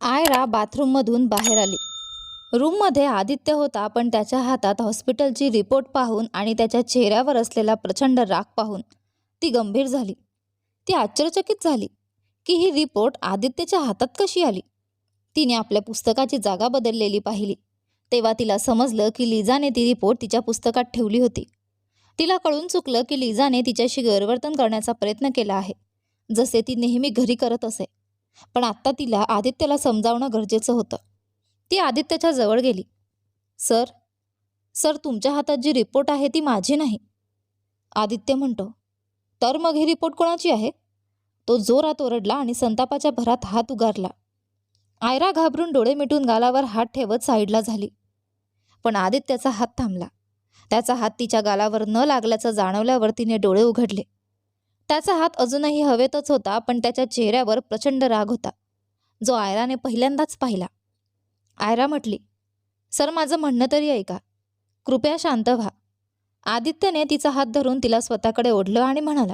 आयरा बाथरूममधून बाहेर आली. रूममध्ये आदित्य होता पण त्याच्या हातात हॉस्पिटलची रिपोर्ट पाहून आणि त्याच्या चेहऱ्यावर असलेला प्रचंड राग पाहून ती गंभीर झाली. ती आश्चर्यचकित झाली की ही रिपोर्ट आदित्यच्या हातात कशी आली? तिने आपल्या पुस्तकाची जागा बदललेली पाहिली. तेव्हा तिला समजलं की लिजाने ती रिपोर्ट तिच्या पुस्तकात ठेवली होती. तिला कळून चुकलं की लिजाने तिच्याशी गैरवर्तन करण्याचा प्रयत्न केला आहे जसे ती नेहमी घरी करत असे. पण आत्ता तिला आदित्यला समजावणं गरजेचं होतं. ती आदित्यच्या जवळ गेली. सर सर तुमच्या हातात जी रिपोर्ट आहे ती माझी नाही. आदित्य म्हणतो तर मग ही रिपोर्ट कोणाची आहे? तो जोरात ओरडला आणि संतापाच्या भरात हात उगारला. आयरा घाबरून डोळे मिटून गालावर हात ठेवत साईडला झाली. पण आदित्याचा हात थांबला. त्याचा हात तिच्या गालावर न लागल्याचं जाणवल्यावर तिने डोळे उघडले. त्याचा हात अजूनही हवेतच होता पण त्याच्या चेहऱ्यावर प्रचंड राग होता. जो आयराने पहिल्यांदाच पाहिला. आयरा म्हटली सर माझं म्हणणं तरी ऐका. कृपया शांत व्हा. आदित्यने तिचा हात धरून तिला स्वतःकडे ओढलं आणि म्हणाला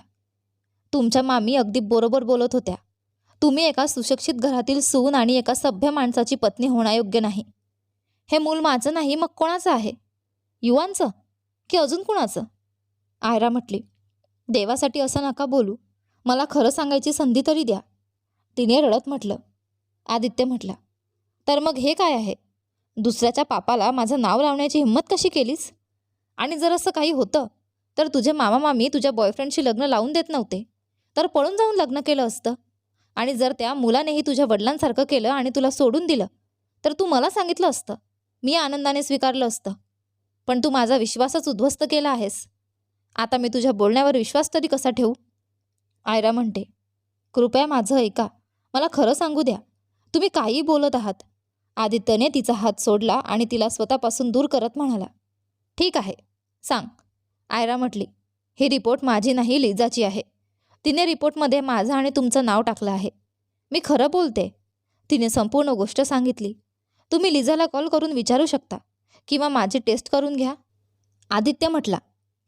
तुमच्या मामी अगदी बरोबर बोलत होत्या. तुम्ही एका सुशिक्षित घरातील सून आणि एका सभ्य माणसाची पत्नी होण्यायोग्य नाही. हे मूल माझं नाही मग कोणाचं आहे? युवांचं? की अजून कुणाचं? आयरा म्हटली देवासाठी असं नका बोलू. मला खरं सांगायची संधी तरी द्या. तिने रडत म्हटलं. आदित्य म्हटला तर मग हे काय आहे? दुसऱ्याच्या पापाला माझं नाव लावण्याची हिंमत कशी केलीस? आणि जर असं काही होतं तर तुझे मामा मामी तुझ्या बॉयफ्रेंडशी लग्न लावून देत नव्हते. तर पळून जाऊन लग्न केलं असतं. आणि जर त्या मुलानेही तुझ्या वडिलांसारखं केलं आणि तुला सोडून दिलं तर तू मला सांगितलं असतं. मी आनंदाने स्वीकारलं असतं. पण तू माझा विश्वासच उद्ध्वस्त केला आहेस. आता मी तुझ्या बोलण्यावर विश्वास तरी कसा ठेवू? आयरा म्हणते कृपया माझं ऐका. मला खरं सांगू द्या. तुम्ही काहीही बोलत आहात. आदित्यने तिचा हात सोडला आणि तिला स्वतःपासून दूर करत म्हणाला ठीक आहे सांग. आयरा म्हटली ही रिपोर्ट माझी नाही लिजाची आहे. तिने रिपोर्टमध्ये माझं आणि तुमचं नाव टाकलं आहे. मी खरं बोलते. तिने संपूर्ण गोष्ट सांगितली. तुम्ही लिझाला कॉल करून विचारू शकता किंवा माझी टेस्ट करून घ्या. आदित्य म्हटला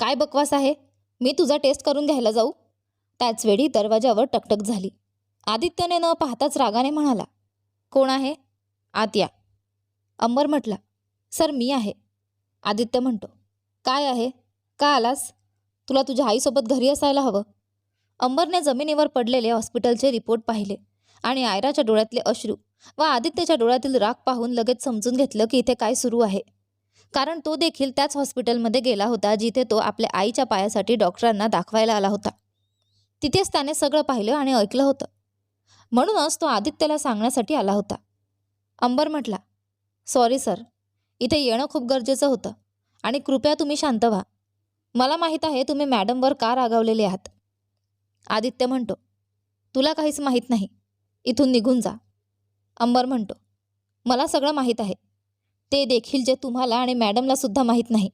काय बकवास आहे? मी तुझा टेस्ट करून घ्यायला जाऊ. त्याचवेळी दरवाजावर टकटक झाली. आदित्यने न पाहताच रागाने म्हणाला कोण आहे? आत या अंबर म्हटला सर मी आहे. आदित्य म्हणतो काय आहे? का आलास? तुला तुझ्या आईसोबत घरी असायला हवं. अंबरने जमिनीवर पडलेले हॉस्पिटलचे रिपोर्ट पाहिले आणि आयराच्या डोळ्यातले अश्रू व आदित्यच्या डोळ्यातील राग पाहून लगेच समजून घेतलं की इथे काय सुरू आहे. कारण तो देखील त्याच हॉस्पिटलमध्ये गेला होता जिथे तो आपल्या आईच्या पायासाठी डॉक्टरांना दाखवायला आला होता. तिथेच त्याने सगळं पाहिलं आणि ऐकलं होतं. म्हणूनच तो आदित्यला सांगण्यासाठी आला होता. अंबर म्हटला सॉरी सर इथे येणं खूप गरजेचं होतं आणि कृपया तुम्ही शांत व्हा. मला माहीत आहे तुम्ही मॅडमवर का रागावलेले आहात. आदित्य म्हणतो तुला काहीच माहीत नाही. इथून निघून जा. अंबर म्हणतो मला सगळं माहीत आहे. ते देखील जे तुम्हाला आणि मॅडमला सुद्धा माहीत नाही.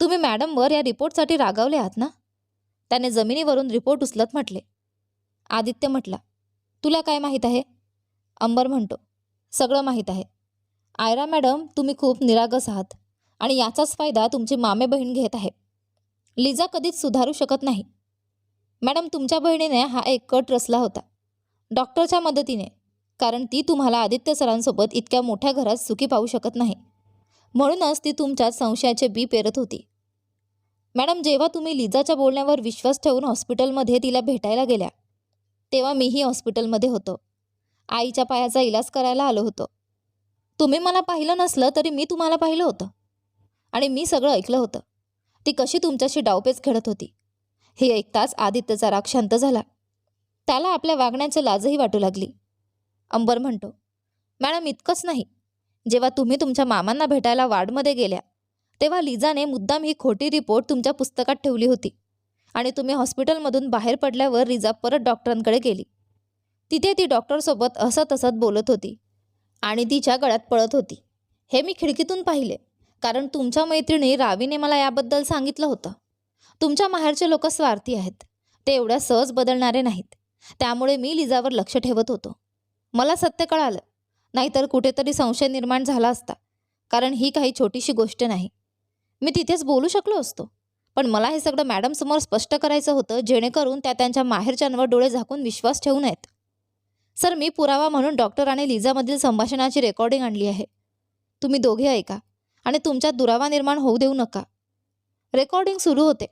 तुम्ही मॅडमवर या रिपोर्टसाठी रागावले आहात ना? त्याने जमिनीवरून रिपोर्ट उचलत म्हटले. आदित्य म्हटला तुला काय माहीत आहे? अंबर म्हणतो सगळं माहीत आहे. आयरा मॅडम तुम्ही खूप निरागस आहात आणि याचाच फायदा तुमची मामे बहीण घेत आहे. लिजा कधीच सुधारू शकत नाही. मॅडम तुमच्या बहिणीने हा एक कट रचला होता. डॉक्टरच्या मदतीने. कारण ती तुम्हाला आदित्य सरांसोबत इतक्या मोठ्या घरात सुखी पाहू शकत नाही. म्हणूनच ती तुमच्यात संशयाचे बी पेरत होती. मॅडम जेव्हा तुम्ही लिजाच्या बोलण्यावर विश्वास ठेवून हॉस्पिटलमध्ये तिला भेटायला गेल्या तेव्हा मीही हॉस्पिटलमध्ये होतो. आईच्या पायाचा इलाज करायला आलो होतो. तुम्ही मला पाहिलं नसलं तरी मी तुम्हाला पाहिलं होतं. आणि मी सगळं ऐकलं होतं. ती कशी तुमच्याशी डावपेच खेळत होती. हे ऐकताच आदित्यचा राग शांत झाला. त्याला आपल्या वागण्याची लाजही वाटू लागली. अंबर म्हणतो मॅडम इतकंच नाही. जेव्हा तुम्ही तुमच्या मामांना भेटायला वार्डमध्ये गेल्या तेव्हा लिझाने मुद्दाम ही खोटी रिपोर्ट तुमच्या पुस्तकात ठेवली होती आणि तुम्ही हॉस्पिटलमधून बाहेर पडल्यावर रिजा परत डॉक्टरांकडे गेली. तिथे ती डॉक्टरसोबत हसत हसत बोलत होती आणि तिच्या गळ्यात पळत होती. हे मी खिडकीतून पाहिले कारण तुमच्या मैत्रिणी रावीने मला याबद्दल सांगितलं होतं. तुमच्या माहेरचे लोक स्वार्थी आहेत. ते एवढ्या सहज बदलणारे नाहीत. त्यामुळे मी लिजावर लक्ष ठेवत होतो. मला सत्य कळालं. नाहीतर कुठेतरी संशय निर्माण झाला असता. कारण ही काही छोटीशी गोष्ट नाही. मी तिथेच बोलू शकलो असतो. पण मला हे सगळं मॅडमसमोर स्पष्ट करायचं होतं जेणेकरून त्या त्यांच्या माहेरच्यांवर डोळे झाकून विश्वास ठेवू नयेत. सर मी पुरावा म्हणून डॉक्टर आणि लिझामधील संभाषणाची रेकॉर्डिंग आणली आहे. तुम्ही दोघे ऐका. आणि तुमच्यात दुरावा निर्माण होऊ देऊ नका. रेकॉर्डिंग सुरू होते.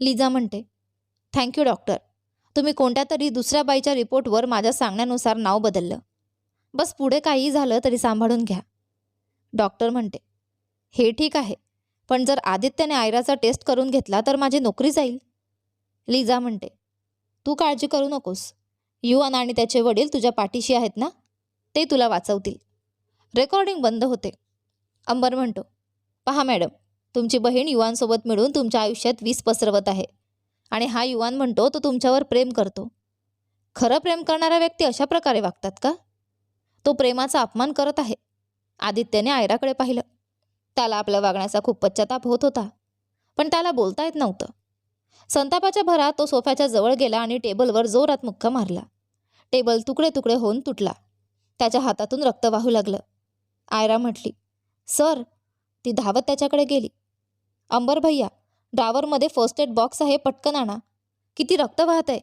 लिझा म्हणते थँक्यू डॉक्टर तुम्ही कोणत्या तरी दुसऱ्या बाईच्या रिपोर्टवर माझ्या सांगण्यानुसार नाव बदललं. बस पुढे काहीही झालं तरी सांभाळून घ्या. डॉक्टर म्हणते हे ठीक आहे पण जर आदित्यने आयराचा टेस्ट करून घेतला तर माझी नोकरी जाईल. लिजा म्हणते तू काळजी करू नकोस. युवान आणि त्याचे वडील तुझ्या पाठीशी आहेत ना? ते तुला वाचवतील. रेकॉर्डिंग बंद होते. अंबर म्हणतो पहा मॅडम तुमची बहीण युवांसोबत मिळून तुमच्या आयुष्यात वीस पसरवत आहे. आणि हा युवान म्हणतो तो तुमच्यावर प्रेम करतो. खरं प्रेम करणारा व्यक्ती अशा प्रकारे वागतात का? तो प्रेमाचा अपमान करत आहे. आदित्यने आयराकडे पाहिलं. त्याला आपल्या वागण्याचा खूप पश्चाताप होत होता पण त्याला बोलता येत नव्हतं. संतापाच्या भरात तो सोफ्याच्या जवळ गेला आणि टेबलवर जोरात मुक्का मारला. टेबल तुकडे तुकडे होऊन तुटला. त्याच्या हातातून रक्त वाहू लागलं. आयरा म्हटली सर ती धावत त्याच्याकडे गेली. अंबर भैया ड्रावरमध्ये फर्स्ट एड बॉक्स आहे पटकन आणा. किती रक्त वाहत आहे?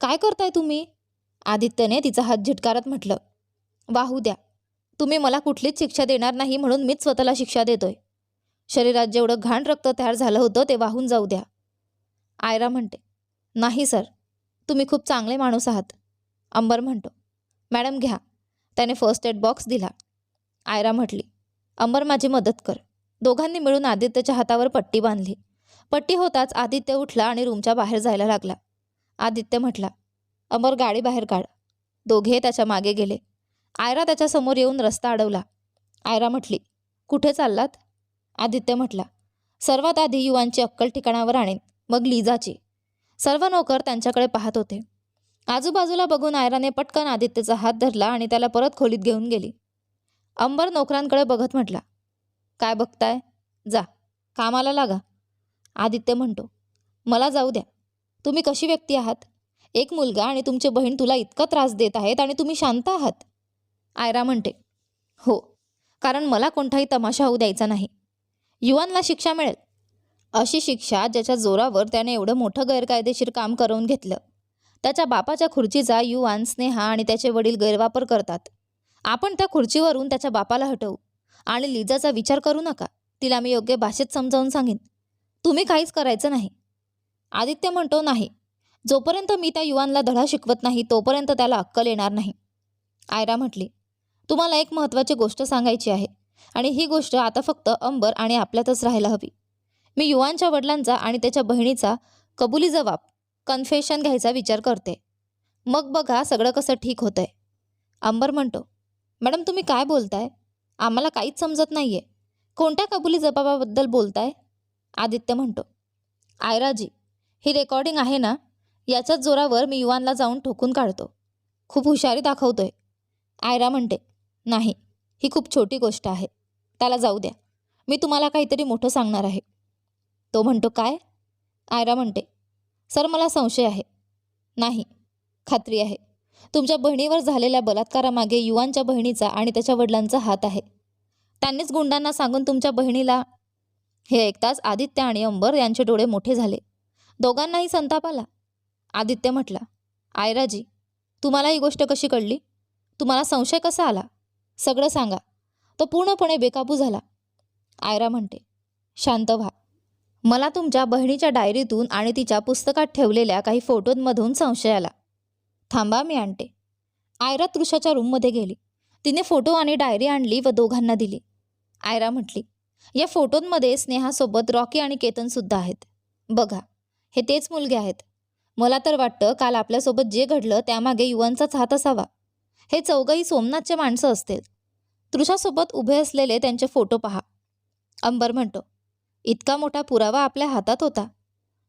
काय करताय तुम्ही? आदित्यने तिचा हात झिटकारत म्हटलं. वाहू द्या. तुम्ही मला कुठलीच शिक्षा देणार नाही म्हणून मीच स्वतःला शिक्षा देतोय. शरीरात जेवढं घाण रक्त तयार झालं होतं ते वाहून जाऊ द्या. आयरा म्हणते नाही सर. तुम्ही खूप चांगले माणूस आहात. अंबर म्हणतो मॅडम घ्या. त्याने फर्स्ट एड बॉक्स दिला. आयरा म्हटली अंबर माझी मदत कर. दोघांनी मिळून आदित्यच्या हातावर पट्टी बांधली. पट्टी होताच आदित्य उठला आणि रूमच्या बाहेर जायला लागला. आदित्य म्हटला अंबर गाडी बाहेर काढ. दोघे त्याच्यामागे गेले. आयरा त्याच्यासमोर येऊन रस्ता अडवला. आयरा म्हटली कुठे चाललात? आदित्य म्हटला सर्वात आधी युवांची अक्कल ठिकाणावर आणेन मग लिजाची. सर्व नोकर त्यांच्याकडे पाहत होते. आजूबाजूला बघून आयराने पटकन आदित्यचा हात धरला आणि त्याला परत खोलीत घेऊन गेली. अंबर नोकरांकडे बघत म्हटला काय बघताय? जा कामाला लागा. आदित्य म्हणतो मला जाऊ द्या. तुम्ही कशी व्यक्ती आहात? एक मुलगा आणि तुमची बहीण तुला इतका त्रास देत आहेत आणि तुम्ही शांत आहात. आयरा म्हणते हो कारण मला कोणताही तमाशा होऊ द्यायचा नाही. युवांना शिक्षा मिळेल. अशी शिक्षा ज्याच्या जोरावर त्याने एवढं मोठं गैरकायदेशीर काम करून घेतलं. त्याच्या बापाच्या खुर्चीचा युवान स्नेहा आणि त्याचे वडील गैरवापर करतात. आपण त्या खुर्चीवरून त्याच्या बापाला हटवू आणि लिजाचा विचार करू नका. तिला मी योग्य भाषेत समजावून सांगेन. तुम्ही काहीच करायचं नाही. आदित्य म्हणतो नाही. जोपर्यंत मी त्या युवानला धडा शिकवत नाही तोपर्यंत त्याला अक्कल येणार नाही. आयरा म्हटली तुम्हाला एक महत्त्वाची गोष्ट सांगायची आहे आणि ही गोष्ट आता फक्त अंबर आणि आपल्यातच राहायला हवी. मी युवांच्या वडिलांचा आणि त्याच्या बहिणीचा कबुली जबाब कन्फेशन घ्यायचा विचार करते. मग बघा सगळं कसं ठीक होतंय. अंबर म्हणतो मॅडम तुम्ही काय बोलताय? आम्हाला काहीच समजत नाहीये. कोणत्या कबुली जबाबाबद्दल बोलताय? आदित्य म्हणतो आयराजी ही रेकॉर्डिंग आहे ना? याच्याच जोरावर मी युवानला जाऊन ठोकून काढतो. खूप हुशारी दाखवतोय. आयरा म्हणते नाही ही खूप छोटी गोष्ट आहे. त्याला जाऊ द्या. मी तुम्हाला काहीतरी मोठं सांगणार आहे. तो म्हणतो काय? आयरा म्हणते सर मला संशय आहे. नाही खात्री आहे. तुमच्या बहिणीवर झालेल्या बलात्कारामागे युवांच्या बहिणीचा आणि त्याच्या वडिलांचा हात आहे. त्यांनीच गुंडांना सांगून तुमच्या बहिणीला हे ऐकताच आदित्य आणि अंबर यांचे डोळे मोठे झाले. दोघांनाही संताप आला. आदित्य म्हटला आयराजी तुम्हाला ही गोष्ट कशी कळली? तुम्हाला संशय कसा आला? सगळं सांगा. तो पूर्णपणे बेकाबू झाला. आयरा म्हणते शांत व्हा. मला तुमच्या बहिणीच्या डायरीतून आणि तिच्या पुस्तकात ठेवलेल्या काही फोटोंमधून संशय आला. थांबा मी आणते. आयरा तृषाच्या रूममध्ये गेली. तिने फोटो आणि डायरी आणली व दोघांना दिली. आयरा म्हटली या फोटोंमध्ये स्नेहासोबत रॉकी आणि केतनसुद्धा आहेत. बघा हे तेच मुलगे आहेत. मला तर वाटतं काल आपल्यासोबत जे घडलं त्यामागे युवांचाच हात असावा. हे चौघही सोमनाथचे माणसं असतील. तृषासोबत उभे असलेले त्यांचे फोटो पहा. अंबर म्हणतो इतका मोठा पुरावा आपल्या हातात होता.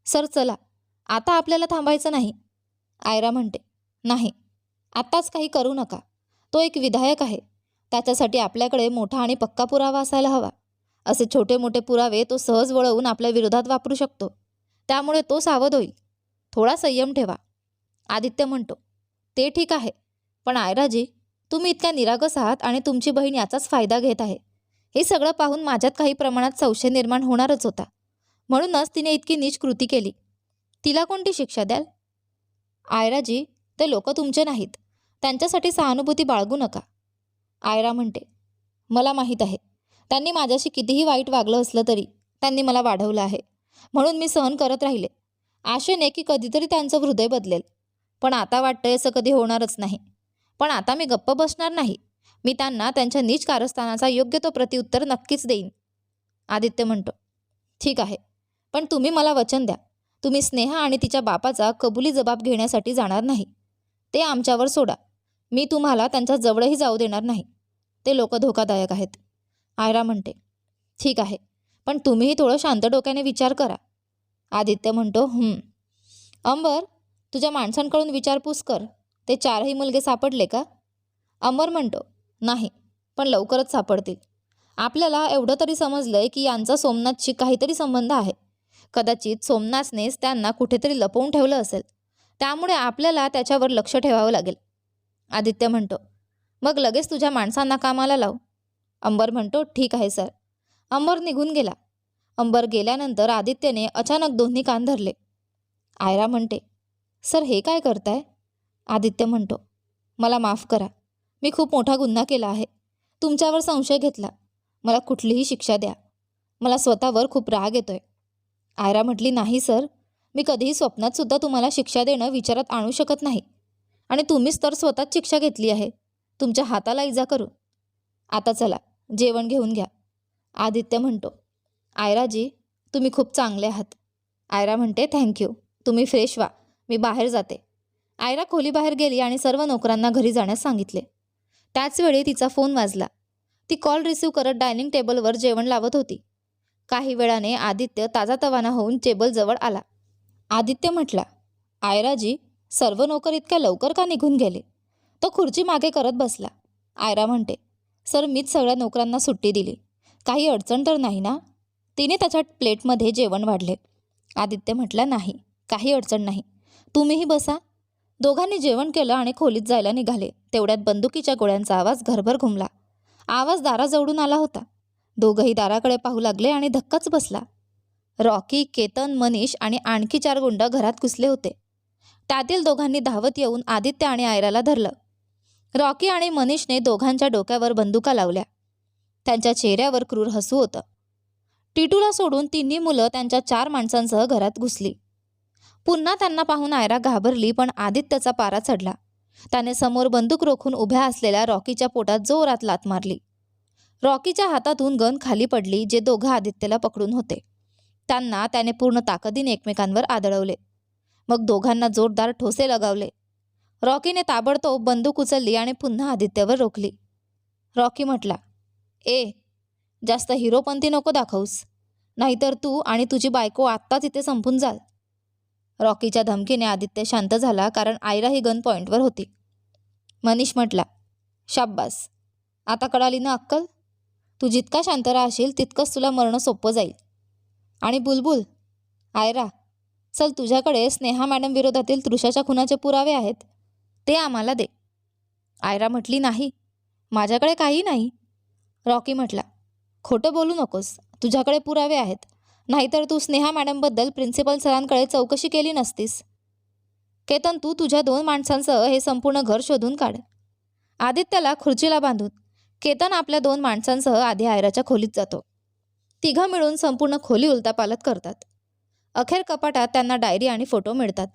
सर चला. आता आपल्याला थांबायचं नाही. आयरा म्हणते नाही. आत्ताच काही करू नका. तो एक विधायक आहे. त्याच्यासाठी आपल्याकडे मोठा आणि पक्का पुरावा असायला हवा. असे छोटे मोठे पुरावे तो सहज वळवून आपल्या विरोधात वापरू शकतो. त्यामुळे तो सावध होईल. थोडा संयम ठेवा. आदित्य म्हणतो ते ठीक आहे. पण आयराजी तुम्ही इतक्या निरागस आहात आणि तुमची बहीण याचाच फायदा घेत आहे. हे सगळं पाहून माझ्यात काही प्रमाणात संशय निर्माण होणारच होता. म्हणूनच तिने इतकी नीच कृती केली. तिला कोणती शिक्षा द्याल? आयराजी ते लोक तुमचे नाहीत. त्यांच्यासाठी सहानुभूती बाळगू नका. आयरा म्हणते मला माहीत आहे. त्यांनी माझ्याशी कितीही वाईट वागलं असलं तरी त्यांनी मला वाढवलं आहे. म्हणून मी सहन करत राहिले. आशेने की कधीतरी त्यांचं हृदय बदलेल. पण आता वाटतंय असं कधी होणारच नाही. पण आता मी गप्प बसणार नाही. मी त्यांना त्यांच्या नीच कारस्थानाचा योग्य तो प्रतिउत्तर नक्कीच देईन. आदित्य म्हणतो ठीक आहे. पण तुम्ही मला वचन द्या. तुम्ही स्नेहा आणि तिच्या बापाचा कबुली जबाब घेण्यासाठी जाणार नाही. ते आमच्यावर सोडा. मी तुम्हाला त्यांच्या जवळही जाऊ देणार नाही. ते लोक धोकादायक आहेत. आयरा म्हणते ठीक आहे पण तुम्हीही थोडं शांत डोक्याने विचार करा. आदित्य म्हणतो अंबर तुझ्या माणसांकडून विचारपूस कर ते चारही मुलगे सापडले का? अंबर म्हणतो नाही पण लवकरच सापडतील. आपल्याला एवढं तरी समजलंय की यांचा सोमनाथशी काहीतरी संबंध आहे. कदाचित सोमनाथनेच त्यांना कुठेतरी लपवून ठेवलं असेल. त्यामुळे आपल्याला त्याच्यावर लक्ष ठेवावं लागेल. आदित्य म्हणतो मग लगेच तुझ्या माणसांना कामाला लाव. अंबर म्हणतो ठीक आहे सर. अंबर निघून गेला. अंबर गेल्यानंतर आदित्यने अचानक दोन्ही कान धरले. आयरा म्हणते सर हे काय करताय? आदित्य म्हणतो मला माफ करा. मी खूप मोठा गुन्हा केला आहे. तुमच्यावर संशय घेतला. मला कुठलीही शिक्षा द्या. मला स्वतःवर खूप राग येतोय. आयरा म्हटली नाही सर. मी कधीही स्वप्नात सुद्धा तुम्हाला शिक्षा देणं विचारात आणू शकत नाही. आणि तुम्हीच तर स्वतःच शिक्षा घेतली आहे. तुमच्या हाताला इजा करून आता चला. जेवण घेऊन घ्या. आदित्य म्हणतो आयराजी तुम्ही खूप चांगले आहात. आयरा म्हणते थँक्यू तुम्ही फ्रेश व्हा. मी बाहेर जाते. आयरा खोलीबाहेर गेली आणि सर्व नोकरांना घरी जाण्यास सांगितले. त्याचवेळी तिचा फोन वाजला. ती कॉल रिसीव करत डायनिंग टेबलवर जेवण लावत होती. काही वेळाने आदित्य ताजातवाना होऊन टेबलजवळ आला. आदित्य म्हटला आयराजी सर्व नोकर इतक्या लवकर का निघून गेले? तो खुर्ची मागे करत बसला. आयरा म्हणते सर मीच सगळ्या नोकरांना सुट्टी दिली. काही अडचण तर नाही ना? तिने त्याच्या प्लेटमध्ये जेवण वाढले. आदित्य म्हटला नाही काही अडचण नाही. तुम्हीही बसा. दोघांनी जेवण केलं आणि खोलीत जायला निघाले. तेवढ्यात बंदुकीच्या गोळ्यांचा आवाज घरभर घुमला. आवाज दाराजवळून आला होता. दोघंही दाराकडे पाहू लागले आणि धक्काच बसला. रॉकी केतन मनीष आणि आणखी चार गुंड घरात घुसले होते. त्यातील दोघांनी धावत येऊन आदित्य आणि आयराला धरलं. रॉकी आणि मनीषने दोघांच्या डोक्यावर बंदुका लावल्या. त्यांच्या चेहऱ्यावर क्रूर हसू होतं. टिटूला सोडून तिन्ही मुलं त्यांच्या चार माणसांसह घरात घुसली. पुन्हा त्यांना पाहून आयरा घाबरली पण आदित्यचा पारा चढला. त्याने समोर बंदूक रोखून उभ्या असलेल्या रॉकीच्या पोटात जोरात लात मारली. रॉकीच्या हातातून गन खाली पडली जे दोघं आदित्यला पकडून होते. त्यांना त्याने पूर्ण ताकदीने एकमेकांवर आदळवले. मग दोघांना जोरदार ठोसे लगावले. रॉकीने ताबडतोब बंदूक उचलली आणि पुन्हा आदित्यवर रोखली. रॉकी म्हटला ए जास्त हिरोपंथी नको दाखवूस. नाहीतर तू आणि तुझी बायको आत्ताच इथे संपून जाल. रॉकीच्या धमकीने आदित्य शांत झाला कारण आयरा ही गन पॉईंटवर होती. मनीष म्हटला शाब्बास आता कळाली ना अक्कल? तू जितका शांत राहशील तितकंच तुला मरणं सोपं जाईल. आणि बुलबुल आयरा चल तुझ्याकडे स्नेहा मॅडम विरोधातील तृषाच्या खुनाचे पुरावे आहेत. ते आम्हाला दे. आयरा म्हटली नाही माझ्याकडे काही नाही. रॉकी म्हटला खोटं बोलू नकोस तुझ्याकडे पुरावे आहेत. नाहीतर तू स्नेहा मॅडमबद्दल प्रिन्सिपल सरांकडे चौकशी केली नसतीस. केतन तू तुझ्या दोन माणसांसह हे संपूर्ण घर शोधून काढ. आदित्यला खुर्चीला बांधून केतन आपल्या दोन माणसांसह आधी आयराच्या खोलीत जातो. तिघं मिळून संपूर्ण खोली उलतापालत करतात. अखेर कपाटात त्यांना डायरी आणि फोटो मिळतात.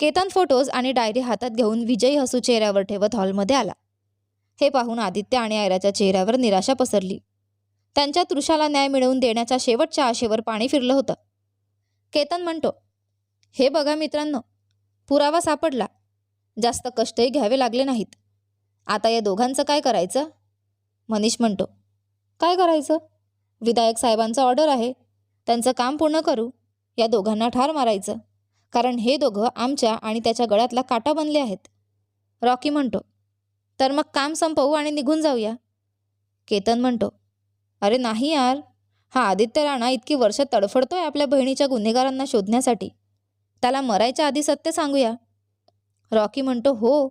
केतन फोटोज आणि डायरी हातात घेऊन विजयी हसू चेहऱ्यावर ठेवत हॉलमध्ये आला. हे पाहून आदित्य आणि आयराच्या चेहऱ्यावर निराशा पसरली. त्यांच्या तृषाला न्याय मिळवून देण्याच्या शेवटच्या आशेवर पाणी फिरलं होतं. केतन म्हणतो हे बघा मित्रांनो पुरावा सापडला. जास्त कष्टही घ्यावे लागले नाहीत. आता या दोघांचं काय करायचं? मनीष म्हणतो काय करायचं? विधायक साहेबांचा ऑर्डर आहे. त्यांचं काम पूर्ण करू. या दोघांना ठार मारायचं. कारण हे दोघं आमच्या आणि त्याच्या गळ्यातला काटा बनले आहेत. रॉकी म्हणतो तर मग काम संपवू आणि निघून जाऊया. केतन म्हणतो अरे नाही यार हा आदित्य राणा इतकी वर्ष तडफडतोय आपल्या बहिणीच्या गुन्हेगारांना शोधण्यासाठी. त्याला मरायच्या आधी सत्य सांगूया. रॉकी म्हणतो हो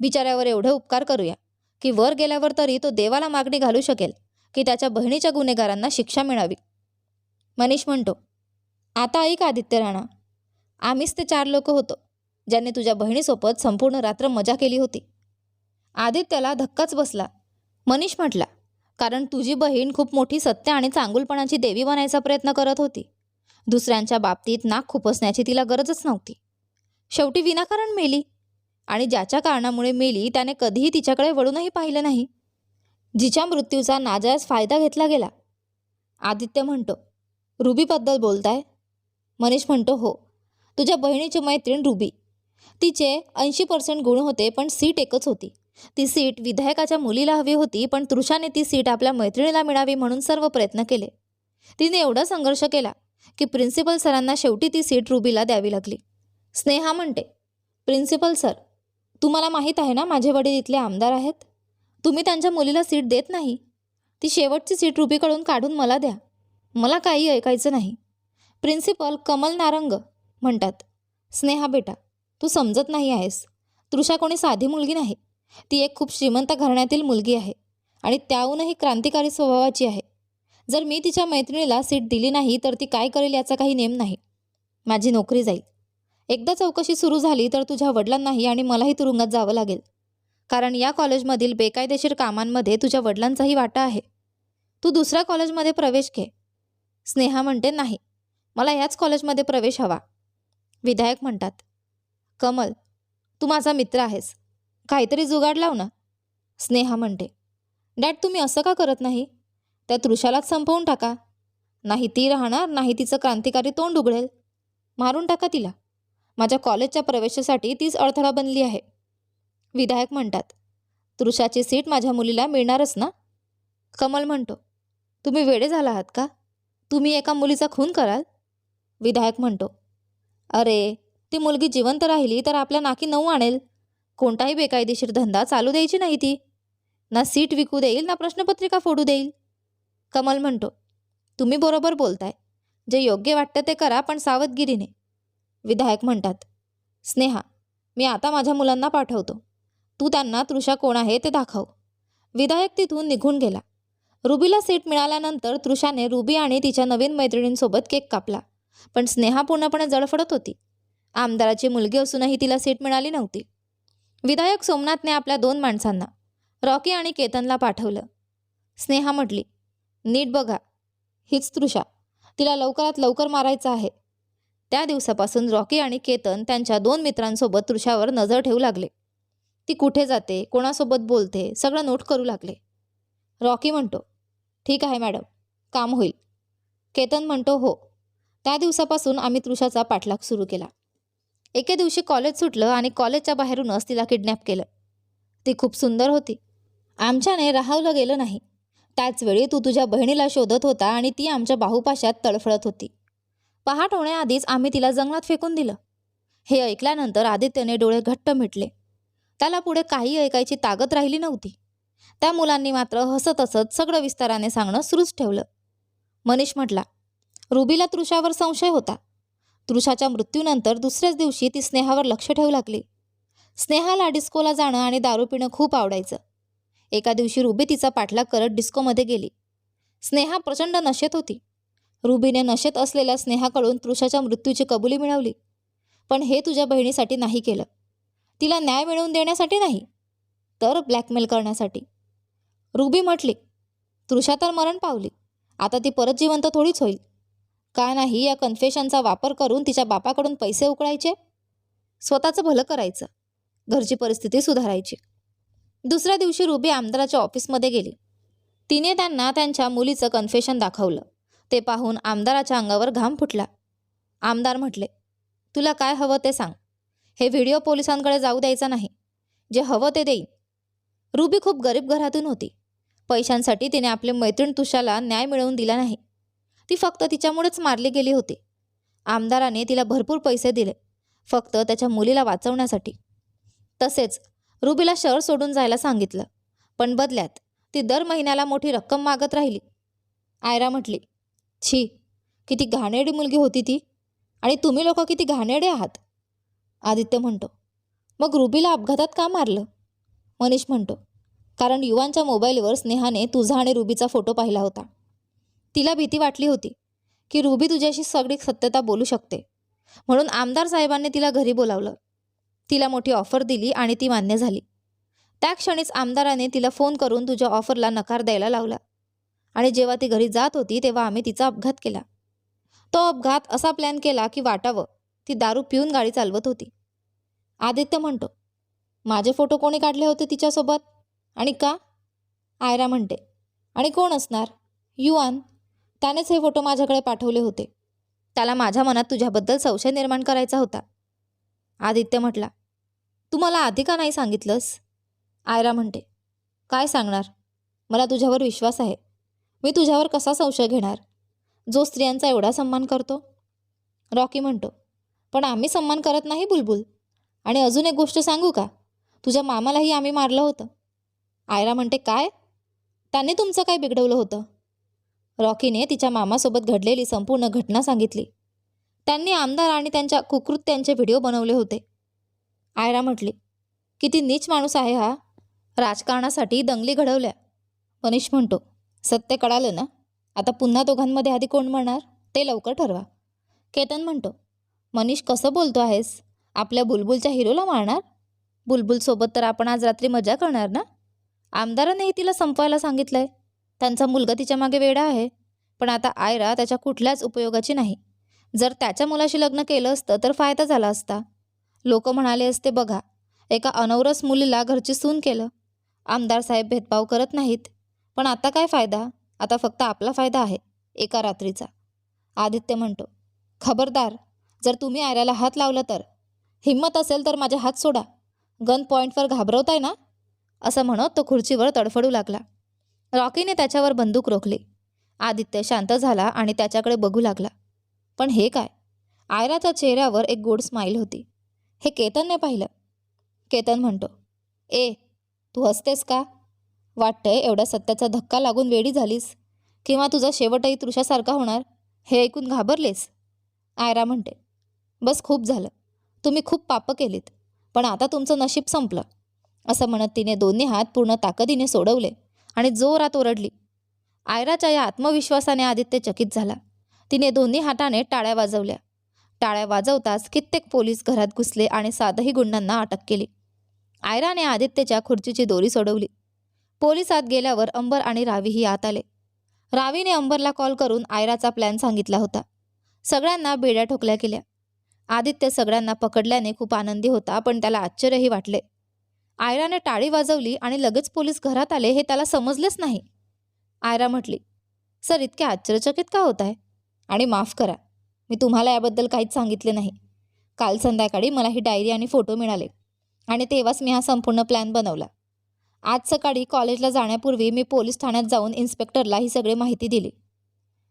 बिचाऱ्यावर एवढे उपकार करूया की वर गेल्यावर तरी तो देवाला मागणी घालू शकेल की त्याच्या बहिणीच्या गुन्हेगारांना शिक्षा मिळावी. मनीष म्हणतो आता ऐक आदित्य राणा आम्हीच ते चार लोक होतो ज्यांनी तुझ्या बहिणीसोबत संपूर्ण रात्र मजा केली होती. आदित्याला धक्काच बसला. मनीष म्हटला कारण तुझी बहीण खूप मोठी सत्य आणि चांगुलपणाची देवी बनायचा प्रयत्न करत होती. दुसऱ्यांच्या बाबतीत नाक खुपसण्याची तिला गरजच नव्हती. शेवटी विनाकारण मेली. आणि ज्याच्या कारणामुळे मेली त्याने कधीही तिच्याकडे वळूनही पाहिलं नाही. जिच्या मृत्यूचा नाजायज फायदा घेतला गेला. आदित्य म्हणतो रुबीबद्दल बोलताय? मनीष म्हणतो हो. तुझ्या बहिणीची मैत्रीण रुबी. तिचे ऐंशी पर्सेंट गुण होते पण सीट एकच होती. ती सीट विधायकाच्या मुलीला हवी होती पण तृषाने ती सीट आपल्या मैत्रिणीला मिळावी म्हणून सर्व प्रयत्न केले. तिने एवढा संघर्ष केला की प्रिन्सिपल सरांना शेवटी ती सीट रुबीला द्यावी लागली. स्नेहा म्हणते प्रिन्सिपल सर तुम्हाला माहीत आहे ना माझे वडील इथले आमदार आहेत? तुम्ही त्यांच्या मुलीला सीट देत नाही. ती शेवटची सीट रुबीकडून काढून मला द्या. मला काही ऐकायचं नाही. प्रिन्सिपल कमल नारंग म्हणतात स्नेहा बेटा तू समजत नाही आहेस. तृषा कोणी साधी मुलगी नाही. ती एक खूप श्रीमंत घराण्यातील मुलगी आहे आणि त्याहूनही क्रांतिकारी स्वभावाची आहे. जर मी तिच्या मैत्रिणीला सीट दिली नाही तर ती काय करेल याचा काही नेम नाही. माझी नोकरी जाईल. एकदा चौकशी सुरू झाली तर तुझ्या वडिलांनाही आणि मलाही तुरुंगात जावं लागेल. कारण या कॉलेजमधील बेकायदेशीर कामांमध्ये तुझ्या वडिलांचाही वाटा आहे. तू दुसऱ्या कॉलेजमध्ये प्रवेश घे. स्नेहा म्हणते नाही. मला याच कॉलेजमध्ये प्रवेश हवा. विधायक म्हणतात. कमल तू माझा मित्र आहेस. काहीतरी जुगाड लाव ना. स्नेहा म्हणते डॅड तुम्ही असं का करत नाही? त्या तृषालाच संपवून टाका. नाही ती राहणार नाही तिचं क्रांतिकारी तोंड उघडेल. मारून टाका तिला. माझ्या कॉलेजच्या प्रवेशासाठी तीच अडथळा बनली आहे. विधायक म्हणतात तृषाची सीट माझ्या मुलीला मिळणारच ना? कमल म्हणतो तुम्ही वेडे झाला आहात का? तुम्ही एका मुलीचा खून कराल? विधायक म्हणतो अरे ती मुलगी जिवंत राहिली तर आपल्या नाकी नऊ आणेल. कोणताही बेकायदेशीर धंदा चालू द्यायची नाही ती. ना सीट विकू देईल ना प्रश्नपत्रिका फोडू देईल. कमल म्हणतो तुम्ही बरोबर बोलताय. जे योग्य वाटतं ते करा पण सावधगिरीने. विधायक म्हणतात स्नेहा मी आता माझ्या मुलांना पाठवतो. तू त्यांना तृषा कोण आहे ते दाखव. विधायक तिथून निघून गेला. रुबीला सीट मिळाल्यानंतर तृषाने रुबी आणि तिच्या नवीन मैत्रिणींसोबत केक कापला. पण स्नेहा पूर्णपणे जळफडत होती. आमदाराची मुलगी असूनही तिला सीट मिळाली नव्हती. विधायक सोमनाथने आपल्या दोन माणसांना रॉकी आणि केतनला पाठवलं. स्नेहा म्हटली नीट बघा हीच तृषा तिला लवकरात लवकर मारायचं आहे. त्या दिवसापासून रॉकी आणि केतन त्यांच्या दोन मित्रांसोबत तृषावर नजर ठेवू लागले. ती कुठे जाते कोणासोबत बोलते सगळं नोट करू लागले. रॉकी म्हणतो ठीक आहे मॅडम काम होईल. केतन म्हणतो हो त्या दिवसापासून आम्ही तृषाचा पाठलाग सुरू केला. एके दिवशी कॉलेज सुटलं आणि कॉलेजच्या बाहेरूनच तिला किडनॅप केलं. ती खूप सुंदर होती. आमच्याने राहवलं गेलं नाही. त्याचवेळी तू तुझ्या बहिणीला शोधत होता आणि ती आमच्या बाहुपाशात तळफळत होती. पहाट होण्याआधीच आम्ही तिला जंगलात फेकून दिलं. हे ऐकल्यानंतर आदित्यने डोळे घट्ट मिटले. त्याला पुढे काही ऐकायची ताकद राहिली नव्हती. त्या मुलांनी मात्र हसत हसत सगळं विस्ताराने सांगणं सुरूच ठेवलं. मनीष म्हटला रुबीला तृषावर संशय होता. तृषाच्या मृत्यूनंतर दुसऱ्याच दिवशी ती स्नेहावर लक्ष ठेवू लागली. स्नेहाला डिस्कोला जाणं आणि दारू पिणं खूप आवडायचं. एका दिवशी रुबी तिचा पाठलाग करत डिस्कोमध्ये गेली. स्नेहा प्रचंड नशेत होती. रुबीने नशेत असलेल्या स्नेहाकडून तृषाच्या मृत्यूची कबुली मिळवली. पण हे तुझ्या बहिणीसाठी नाही केलं. तिला न्याय मिळवून देण्यासाठी नाही तर ब्लॅकमेल करण्यासाठी. रुबी म्हटली तृषा तर मरण पावली. आता ती परत जिवंत थोडीच होईल. का नाही या कन्फेशनचा वापर करून तिच्या बापाकडून पैसे उकळायचे? स्वतःचं भलं करायचं. घरची परिस्थिती सुधारायची. दुसऱ्या दिवशी रुबी आमदाराच्या ऑफिसमध्ये गेली. तिने त्यांना त्यांच्या मुलीचं कन्फेशन दाखवलं. ते पाहून आमदाराच्या अंगावर घाम फुटला. आमदार म्हटले तुला काय हवं ते सांग. हे व्हिडिओ पोलिसांकडे जाऊ द्यायचा नाही. जे हवं ते देईन. रुबी खूप गरीब घरातून होती. पैशांसाठी तिने आपले मैत्रीण तुषाला न्याय मिळवून दिला नाही. ती फक्त तिच्यामुळेच मारली गेली होती. आमदाराने तिला भरपूर पैसे दिले फक्त त्याच्या मुलीला वाचवण्यासाठी. तसेच रुबीला शहर सोडून जायला सांगितलं पण बदल्यात ती दर महिन्याला मोठी रक्कम मागत राहिली. आयरा म्हटली छी किती घाणेरडी मुलगी होती ती आणि तुम्ही लोक किती घाणेरडे आहात. आदित्य म्हणतो मग रुबीला अपघातात का मारलं? मनीष म्हणतो कारण युवांच्या मोबाईलवर स्नेहाने तुझा आणि रुबीचा फोटो पाहिला होता. तिला भीती वाटली होती की रुबी तुझ्याशी सगळी सत्यता बोलू शकते. म्हणून आमदार साहेबांनी तिला घरी बोलावलं. तिला मोठी ऑफर दिली आणि ती मान्य झाली. त्या क्षणीच आमदाराने तिला फोन करून तुझ्या ऑफरला नकार द्यायला लावला. आणि जेव्हा ती घरी जात होती तेव्हा आम्ही तिचा अपघात केला. तो अपघात असा प्लॅन केला की वाटावं ती दारू पिऊन गाडी चालवत होती. आदित्य म्हणतो माझे फोटो कोणी काढले होते तिच्यासोबत? आणि का? आयरा म्हणते आणि कोण असणार? युआन त्यानेच हे फोटो माझ्याकडे पाठवले होते. त्याला माझ्या मनात तुझ्याबद्दल संशय निर्माण करायचा होता. आदित्य म्हटला तू मला आधी का नाही सांगितलंस? आयरा म्हणते काय सांगणार? मला तुझ्यावर विश्वास आहे. मी तुझ्यावर कसा संशय घेणार? जो स्त्रियांचा एवढा सन्मान करतो? रॉकी म्हणतो पण आम्ही सन्मान करत नाही बुलबुल. आणि अजून एक गोष्ट सांगू का? तुझ्या मामालाही आम्ही मारलं होतं. आयरा म्हणते काय? त्याने तुमचं काय बिघडवलं होतं? रॉकीने तिच्या मामासोबत घडलेली संपूर्ण घटना सांगितली. त्यांनी आमदार आणि त्यांच्या कुकृत्यांचे व्हिडिओ बनवले होते. आयरा म्हटली किती नीच माणूस आहे हा. राजकारणासाठी दंगली घडवल्या. मनीष म्हणतो सत्य कळालं ना? आता पुन्हा दोघांमध्ये आधी कोण म्हणणार ते लवकर ठरवा. केतन म्हणतो मनीष कसं बोलतो आहेस? आपल्या बुलबुलच्या हिरोला मारणार? बुलबुलसोबत तर आपण आज रात्री मजा करणार ना? आमदारानेही तिला संपवायला सांगितलंय. त्यांचा मुलगा तिच्यामागे वेडा आहे. पण आता आयरा त्याच्या कुठल्याच उपयोगाची नाही. जर त्याच्या मुलाशी लग्न केलं असतं तर फायदा झाला असता. लोक म्हणाले असते बघा एका अनवरस मुलीला घरची सून केलं. आमदार साहेब भेदभाव करत नाहीत. पण आता काय फायदा? आता फक्त आपला फायदा आहे एका रात्रीचा. आदित्य म्हणतो खबरदार जर तुम्ही आयराला हात लावला तर. हिंमत असेल तर माझे हात सोडा. गन पॉईंटवर घाबरवताय ना? असं म्हणत तो खुर्चीवर तडफडू लागला. रॉकीने त्याच्यावर बंदूक रोखली. आदित्य शांत झाला आणि त्याच्याकडे बघू लागला. पण हे काय? आयराच्या चेहऱ्यावर एक गोड स्माईल होती. हे केतनने पाहिलं. केतन म्हणतो ए तू हसतेस का? वाटतंय एवढा सत्याचा धक्का लागून वेडी झालीस. किंवा तुझा शेवटही तृषासारखा होणार. हे ऐकून घाबरलेस? आयरा म्हणते बस खूप झालं. तुम्ही खूप पापं केलीत. पण आता तुमचं नशीब संपलं. असं म्हणत तिने दोन्ही हात पूर्ण ताकदीने सोडवले. आणि जोरात ओरडली. आयराच्या या आत्मविश्वासाने आदित्य चकित झाला. तिने दोन्ही हाताने टाळ्या वाजवल्या. टाळ्या वाजवताच कित्येक पोलीस घरात घुसले आणि सातही गुंडांना अटक केली. आयराने आदित्यच्या खुर्चीची दोरी सोडवली. पोलीस आत गेल्यावर अंबर आणि रावीही आत आले. रावीने अंबरला कॉल करून आयराचा प्लॅन सांगितला होता. सगळ्यांना बेड्या ठोकल्या केल्या आदित्य सगळ्यांना पकडल्याने खूप आनंदी होता पण त्याला आश्चर्यही वाटले. आयराने टाळी वाजवली आणि लगेच पोलीस घरात आले हे त्याला समजलेच नाही. आयरा म्हटली सर इतके आश्चर्यचकित का होत आहे? आणि माफ करा मी तुम्हाला याबद्दल काहीच सांगितले नाही. काल संध्याकाळी मला ही डायरी आणि फोटो मिळाले आणि तेव्हाच मी हा संपूर्ण प्लॅन बनवला. आज सकाळी कॉलेजला जाण्यापूर्वी मी पोलीस ठाण्यात जाऊन इन्स्पेक्टरला ही सगळी माहिती दिली.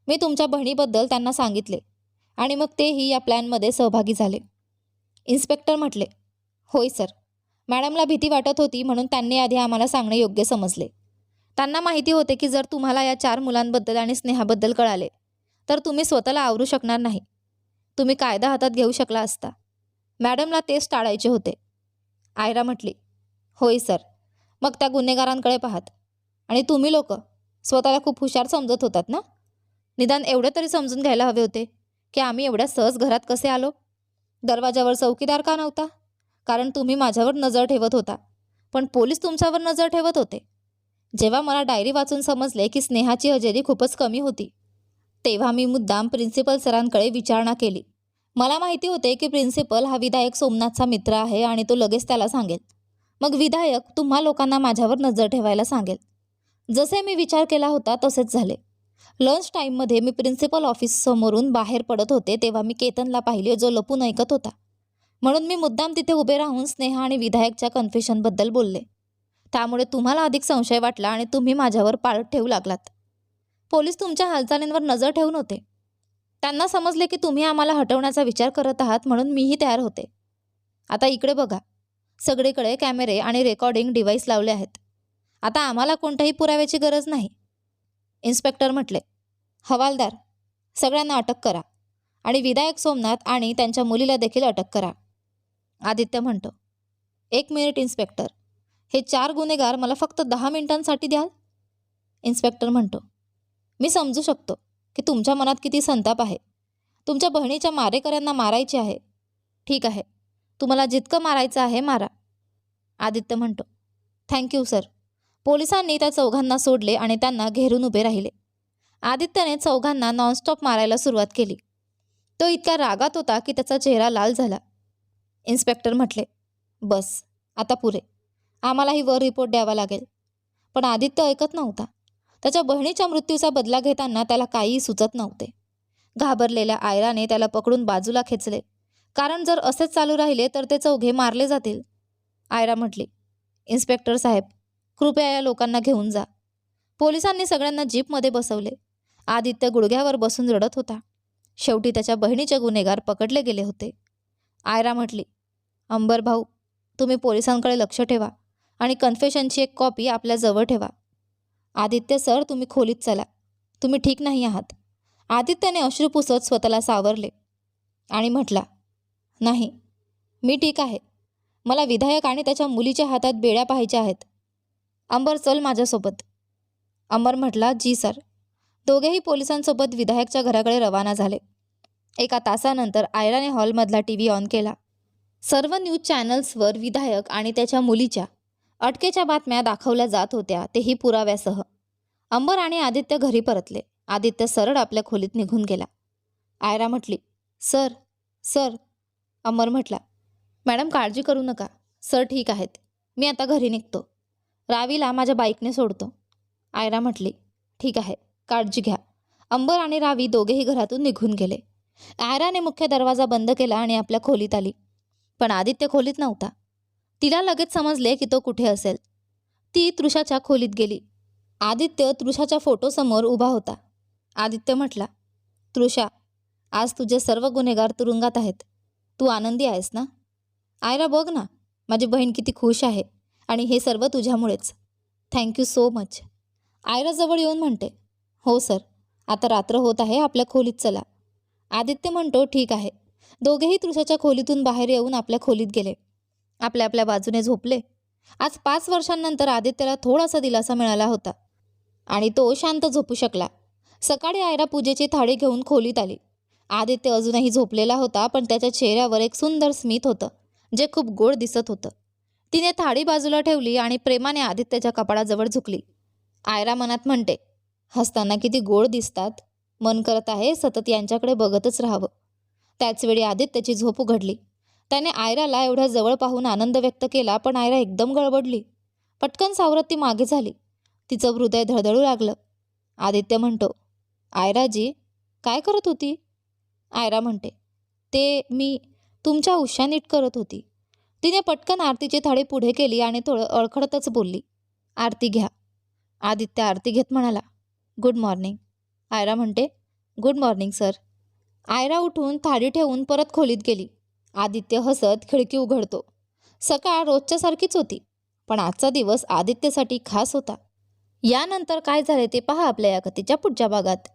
मी तुमच्या बहिणीबद्दल त्यांना सांगितले आणि मग तेही या प्लॅनमध्ये सहभागी झाले. इन्स्पेक्टर म्हटले होय सर. मॅडमला भीती वाटत होती म्हणून त्यांनी आधी आम्हाला सांगणे योग्य समजले. त्यांना माहिती होते की जर तुम्हाला या चार मुलांबद्दल आणि स्नेहाबद्दल कळाले तर तुम्ही स्वतःला आवरू शकणार नाही. तुम्ही कायदा हातात घेऊ शकला असता. मॅडमला तेच टाळायचे होते. आयरा म्हटली होय सर मग त्या गुन्हेगारांकडे पाहात. आणि तुम्ही लोक स्वतःला खूप हुशार समजत होतात ना? निदान एवढे तरी समजून घ्यायला हवे होते की आम्ही एवढ्या सहज घरात कसे आलो? दरवाजावर चौकीदार का नव्हता? कारण तुम्ही माझ्यावर नजर ठेवत होता. पण पोलीस तुमच्यावर नजर ठेवत होते. जेव्हा मला डायरी वाचून समजले की स्नेहाची हजेरी खूपच कमी होती तेव्हा मी मुद्दाम प्रिन्सिपल सरांकडे विचारणा केली. मला माहिती होते की प्रिन्सिपल हा विधायक सोमनाथचा मित्र आहे आणि तो लगेच त्याला सांगेल. मग विधायक तुम्हा लोकांना माझ्यावर नजर ठेवायला सांगेल. जसे मी विचार केला होता तसेच झाले. लंच टाईममध्ये मी प्रिन्सिपल ऑफिस समोरून बाहेर पडत होते तेव्हा मी केतनला पाहिले जो लपून ऐकत होता. म्हणून मी मुद्दाम तिथे उभे राहून स्नेहा आणि विधायकच्या कन्फेशनबद्दल बोलले. त्यामुळे तुम्हाला अधिक संशय वाटला आणि तुम्ही माझ्यावर पाळत ठेवू लागलात. पोलीस तुमच्या हालचालींवर नजर ठेवून होते. त्यांना समजले की तुम्ही आम्हाला हटवण्याचा विचार करत आहात म्हणून मीही तयार होते. आता इकडे बघा. सगळीकडे कॅमेरे आणि रेकॉर्डिंग डिव्हाइस लावले आहेत. आता आम्हाला कोणत्याही पुराव्याची गरज नाही. इन्स्पेक्टर म्हटले हवालदार सगळ्यांना अटक करा आणि विधायक सोमनाथ आणि त्यांच्या मुलीला देखील अटक करा. आदित्य म्हणतो. एक मिनिट इन्स्पेक्टर. हे चार गुन्हेगार मला फक्त दहा मिनिटांसाठी द्याल? इन्स्पेक्टर म्हणतो. मी समजू शकतो की तुमच्या मनात किती संताप आहे. तुमच्या बहिणीच्या मारेकऱ्यांना मारायचे आहे. ठीक आहे. तुम्हाला जितकं मारायचं आहे मारा. आदित्य म्हणतो. Thank you sir. पोलिसांनी त्या चौघांना सोडले आणि त्यांना घेरून उभे राहिले. आदित्यने चौघांना नॉनस्टॉप मारायला सुरुवात केली. तो इतका रागात होता की त्याचा चेहरा लाल झाला. इन्स्पेक्टर म्हटले बस आता पुरे. आम्हालाही वर रिपोर्ट द्यावा लागेल. पण आदित्य ऐकत नव्हता. त्याच्या बहिणीच्या मृत्यूचा बदला घेताना त्याला काहीही सुचत नव्हते. घाबरलेल्या आयराने त्याला पकडून बाजूला खेचले. कारण जर असेच चालू राहिले तर ते चौघे मारले जातील. आयरा म्हटली इन्स्पेक्टर साहेब कृपया या लोकांना घेऊन जा. पोलिसांनी सगळ्यांना जीपमध्ये बसवले. आदित्य गुडघ्यावर बसून रडत होता. शेवटी त्याच्या बहिणीचे गुन्हेगार पकडले गेले होते. आयरा म्हटली अंबर भाऊ तुम्ही पोलिसांकडे लक्ष ठेवा आणि कन्फेशनची एक कॉपी आपल्याजवळ ठेवा. आदित्य सर तुम्ही खोलीत चला. तुम्ही ठीक नाही आहात. आदित्यने अश्रू पुसत स्वतःला सावरले आणि म्हटला नाही मी ठीक आहे. मला विधायक आणि त्याच्या मुलीच्या हातात बेड्या पाहायच्या आहेत. अंबर चल माझ्यासोबत. अंबर म्हटला जी सर. दोघेही पोलिसांसोबत विधायकच्या घराकडे रवाना झाले. एका तासानंतर आयराने हॉलमधला टी व्ही ऑन केला. सर्व न्यूज चॅनल्सवर विधायक आणि त्याच्या मुलीच्या अटकेच्या बातम्या दाखवल्या जात होत्या तेही पुराव्यासह. अंबर आणि आदित्य घरी परतले. आदित्य सरळ आपल्या खोलीत निघून गेला. आयरा म्हटली सर सर अंबर म्हटला मॅडम काळजी करू नका. सर ठीक आहेत. मी आता घरी निघतो. रावीला माझ्या बाईकने सोडतो. आयरा म्हटली ठीक आहे. काळजी घ्या. अंबर आणि रावी दोघेही घरातून निघून गेले. आयराने मुख्य दरवाजा बंद केला आणि आपल्या खोलीत आली. पण आदित्य खोलीत नव्हता. तिला लगेच समजले की तो कुठे असेल. ती तृषाच्या खोलीत गेली. आदित्य तृषाच्या फोटोसमोर उभा होता. आदित्य म्हटला तृषा आज तुझे सर्व गुन्हेगार तुरुंगात आहेत. तू आनंदी आहेस ना? आयरा बघ ना माझी बहीण किती खुश आहे आणि हे सर्व तुझ्यामुळेच. Thank you so much Aira जवळ येऊन म्हणते हो सर. आता रात्र होत आहे आपल्या खोलीत चला. आदित्य म्हणतो ठीक आहे. दोघेही तृषाच्या खोलीतून बाहेर येऊन आपल्या खोलीत गेले. आपल्या आपल्या बाजूने झोपले. आज पाच वर्षांनंतर आदित्यला थोडासा दिलासा मिळाला होता आणि तो शांत झोपू शकला. सकाळी आयरा पूजेची थाळी घेऊन खोलीत आली. आदित्य अजूनही झोपलेला होता पण त्याच्या चेहऱ्यावर एक सुंदर स्मित होतं जे खूप गोड दिसत होतं. तिने थाळी बाजूला ठेवली आणि प्रेमाने आदित्यच्या कपाळाजवळ झुकली. आयरा मनात म्हणते हसताना किती गोड दिसतात. मन करत आहे सतत यांच्याकडे बघतच राहावं. त्याचवेळी आदित्याची झोप उघडली. त्याने आयराला एवढ्या जवळ पाहून आनंद व्यक्त केला पण आयरा एकदम गडबडली पटकन सावरत ती मागे झाली. तिचं हृदय धडधडू लागलं. आदित्य म्हणतो आयराजी काय करत होती? आयरा म्हणते ते मी तुमच्या उशा नीट करत होती. तिने पटकन आरतीची थाळी पुढे केली आणि थोडं अडखडतच बोलली आरती घ्या. आदित्य आरती घेत म्हणाला गुड मॉर्निंग. आयरा म्हणते गुड मॉर्निंग सर. आयरा उठून थाळी ठेवून परत खोलीत गेली. आदित्य हसत खिडकी उघडतो. सकाळ रोजच्यासारखीच होती पण आजचा दिवस आदित्यसाठी खास होता. यानंतर काय झाले ते पहा आपल्या या कथेच्या पुढच्या भागात.